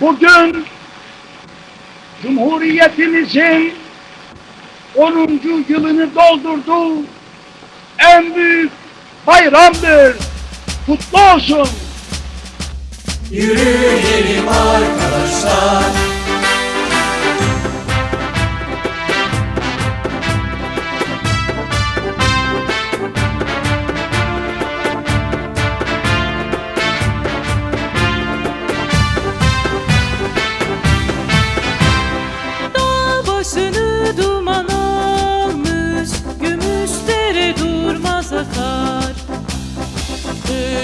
Bugün Cumhuriyetimizin 10. yılını doldurdu. En büyük bayramdır. Kutlu olsun. Yürüyelim arkadaşlar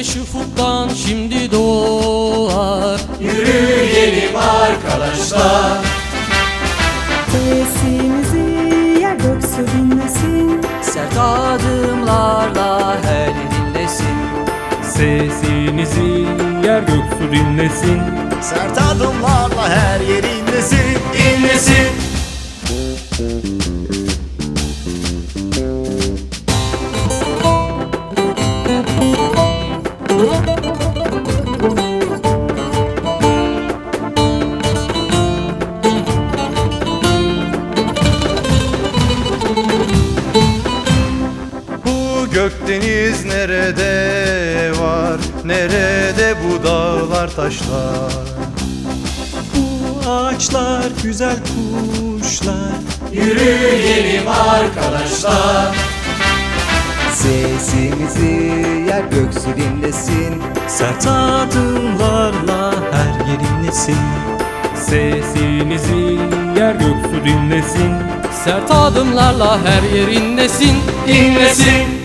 Şu ufuktan şimdi doğar. Yürüyelim arkadaşlar. Sesimizi yer göksu dinlesin. Sert adımlarla her dinlesin. Sesinizi yer göksu dinlesin. Sert adımlarla her yerindesin inlesin Bu gökdeniz nerede var? Nerede bu dağlar taşlar? Bu ağaçlar güzel kuşlar. Yürüyelim arkadaşlar. Sesimizi yer göksu dinlesin. Sert adımlarla her yerindesin. Sesinizi yer göksu dinlesin. Sert adımlarla her yer inlesin inlesin